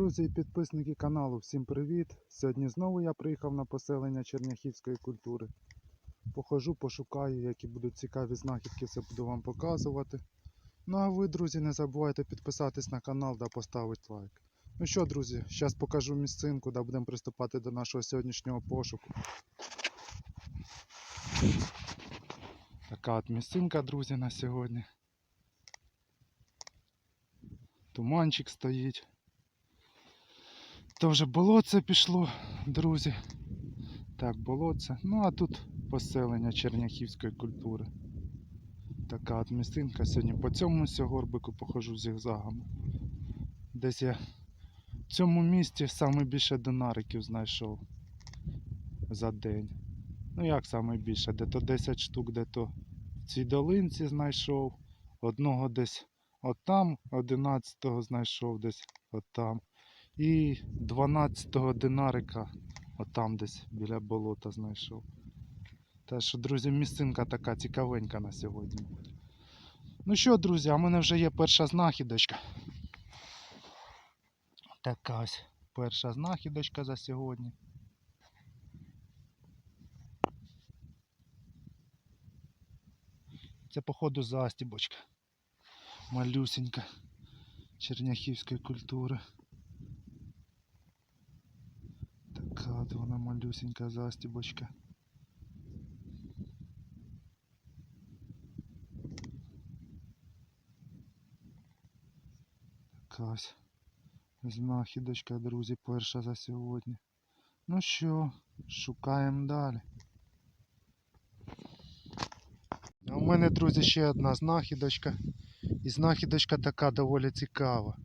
Друзі і підписники каналу, всім привіт! Сьогодні знову я приїхав на поселення черняхівської культури. Похожу, пошукаю, які будуть цікаві знахідки, все буду вам показувати. Ну а ви, друзі, не забувайте підписатись на канал та поставити лайк. Ну що, друзі, зараз покажу місцинку, де будемо приступати до нашого сьогоднішнього пошуку. Така от місцинка, друзі, на сьогодні. Туманчик стоїть. То вже болотце пішло, друзі. Так, болотце. Ну а тут поселення черняхівської культури. Така от місцинка. Сьогодні по цьому горбику похожу зігзагами. Десь я в цьому місті саме більше динариків знайшов за день. Ну як саме більше? Де то 10 штук, де то в цій долинці знайшов. Одного десь отам, 11-го знайшов десь отам. І 12-го динарика отам десь біля болота знайшов. Так що, друзі, місцинка така цікавенька на сьогодні. Ну що, друзі, а в мене вже є перша знахідочка. Така ось перша знахідочка за сьогодні. Це, походу, застібочка. Малюсенька черняхівської культури. Така от вона малюсенька застібочка. Така ось знахідочка, друзі, перша за сьогодні. Ну що, шукаємо далі. А у мене, друзі, ще одна знахідочка. І знахідочка така доволі цікава.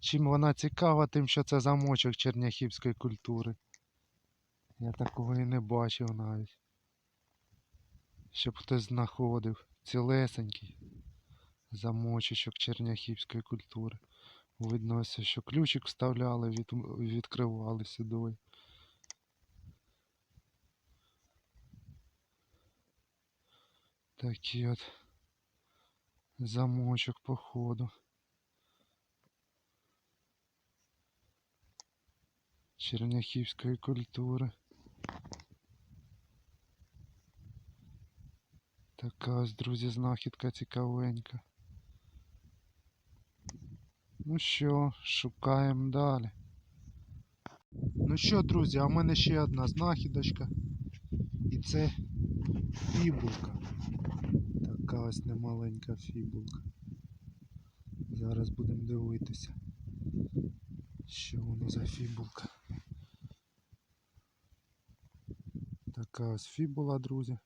Чим вона цікава, тим, що це замочок черняхівської культури. Я такого і не бачив навіть. Щоб хтось знаходив. Цілесенький замочечок черняхівської культури. Видно що ключик вставляли, від, відкривали сюди. Такий от замочок походу. Черняхівської культури. Така ось, друзі, знахідка цікавенька. Ну що, шукаємо далі. Ну що, друзі, а в мене ще одна знахідочка. І це фібулка. Така ось немаленька фібулка. Зараз будемо дивитися. Що воно за фібулка? Така ось фібула, друзі.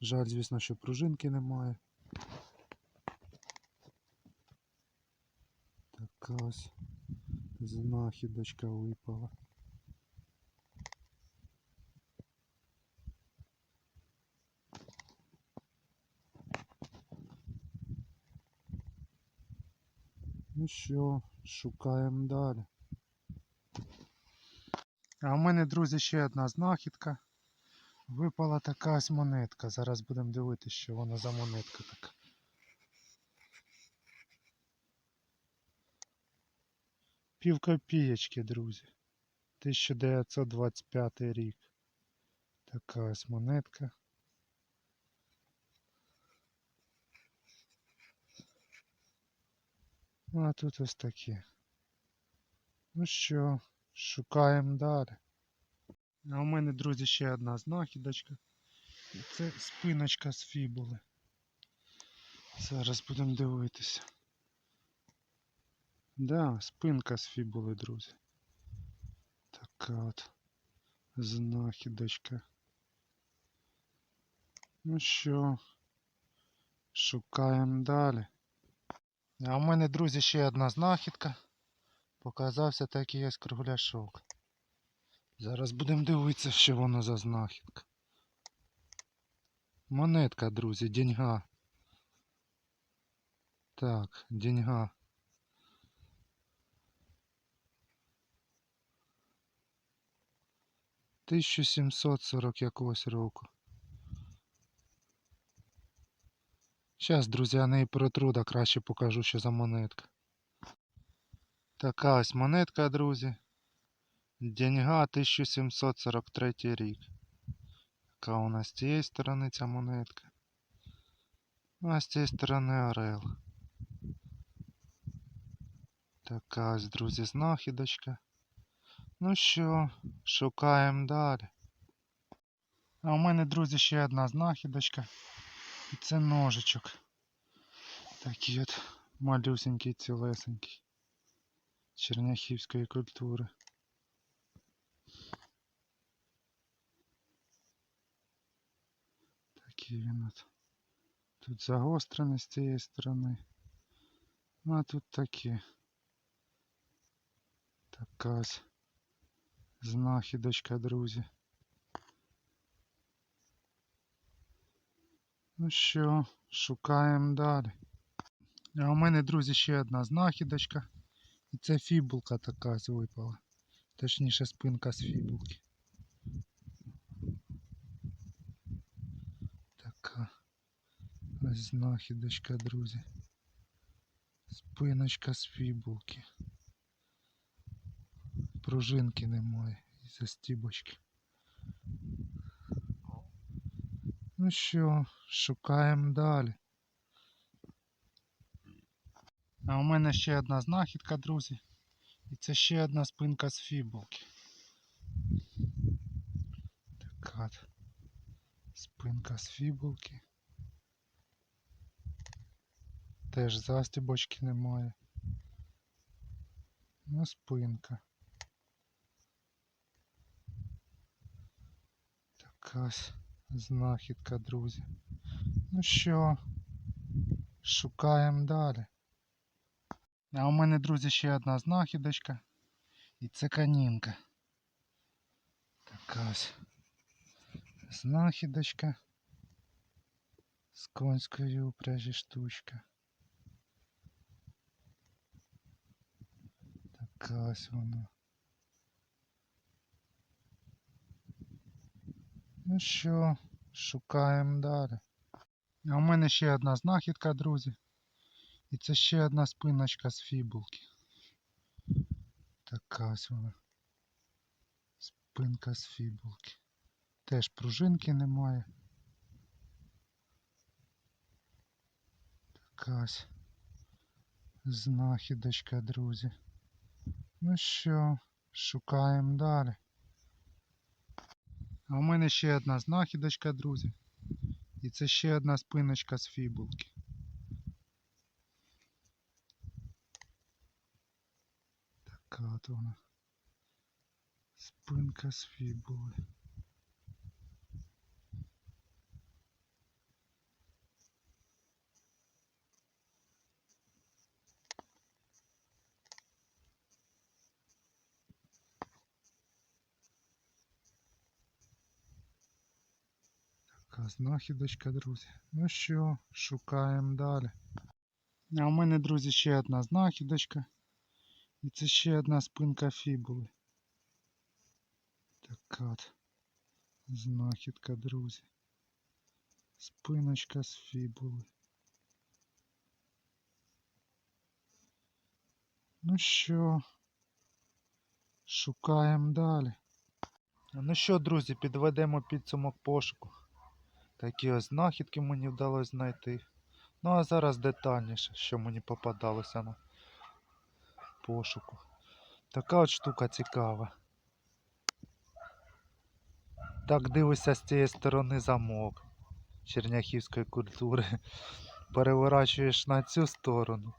Жаль, звісно, що пружинки немає. Така ось знахідочка випала. Ну що, шукаємо далі. А у мене, друзі, ще одна знахідка. Випала така ось монетка. Зараз будемо дивитися, що вона за монетка така. Пів копієчки, друзі. 1925 рік. Така ось монетка. Ну, а тут ось такі. Ну що, шукаємо далі. А у мене, друзі, ще одна знахідочка. Це спиночка з фібули. Зараз будемо дивитися. Да, спинка з фібули, друзі. Така от знахідочка. Ну що, шукаємо далі. А у мене, друзі, ще одна знахідка. Показався такий ось кругляшок. Зараз будемо дивитися, що воно за знахідка. Монетка, друзі, деньга. Так, деньга. Тисячу сімсот сорок якогось року. Зараз, друзі, я неї протру, да краще покажу, що за монетка. Така ось монетка, друзі. Деньга 1743 рік. Така у нас з цієї сторони ця монетка. Ну, А з цієї сторони орел. Така ось, друзі, знахідочка. Ну що, шукаємо далі. А у мене, друзі, ще одна знахідочка. І це ножичок. Такий от малюсенький, цілесенький. Черняхівської культури. Такий він. Тут загострений з цієї сторони. Ну а тут такі. Така ось знахідочка, друзі. Ну що, шукаємо далі. А у мене, друзі, ще одна знахідочка. І це фібулка така ось випала. Точніше спинка з фібулки. Така знахідочка, друзі. Спиночка з фібулки. Пружинки немає і застібочки. Ну що, шукаємо далі. А у мене ще одна знахідка, друзі. І це ще одна спинка з фібулки. Така спинка з фібулки. Теж застібочки немає. Ну, спинка. Така ось знахідка, друзі. Ну що, шукаємо далі. А у мене, друзі, ще одна знахідочка. І це канінка. Така ось знахідочка. З конської упряжі штучка. Така вона. Ну що, шукаємо далі. А у мене ще одна знахідка, друзі. І це ще одна спиночка з фібулки. Така ось вона. Спинка з фібулки. Теж пружинки немає. Така ось знахідочка, друзі. Ну що, шукаємо далі. А у мене ще одна знахідочка, друзі. І це ще одна спиночка з фібулки. Така от вона. Спинка з фібули. Така знахідочка, друзі. Ну що, шукаємо далі. А у мене, друзі, ще одна знахідочка. І це ще одна спинка фібули. Така от знахідка, друзі. Спиночка з фібули. Ну що, шукаємо далі. Ну що, друзі, підведемо підсумок пошуку. Такі ось знахідки мені вдалося знайти. Ну а зараз детальніше, що мені попадалося на пошуку. Така от штука цікава. Так дивишся з цієї сторони замок черняхівської культури. Переворачуєш на цю сторону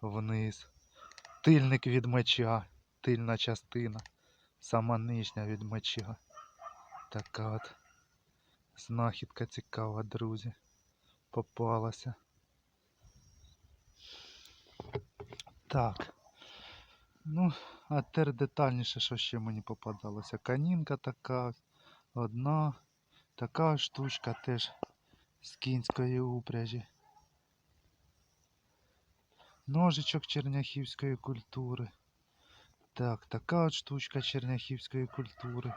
вниз. Тильник від меча, тильна частина, сама нижня від меча. Така от знахідка цікава, друзі. Попалася. Так. Ну, а тепер детальніше, що ще мені попадалося. Канінка така, одна, така штучка теж з кінської упряжі. Ножичок черняхівської культури. Так, така от штучка черняхівської культури.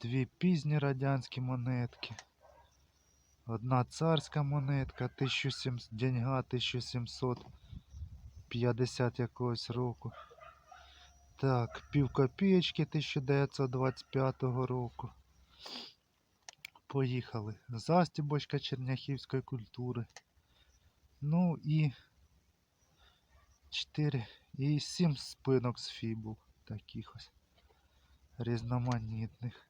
Дві пізні радянські монетки. Одна царська монетка, 1700, деньга 1700 50 якогось року. Так, пів копієчки 1925 року. Поїхали. Застібочка черняхівської культури. Ну і 4 і 7 спинок з фібул таких ось різноманітних.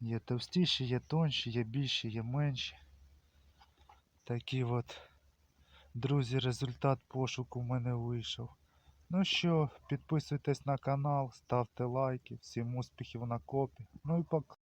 Є товстіші, є тонші, є більші, є менші. Такі от, друзі, результат пошуку в мене вийшов. Ну що, підписуйтесь на канал, ставте лайки, всім успіхів на копі. Ну і пока.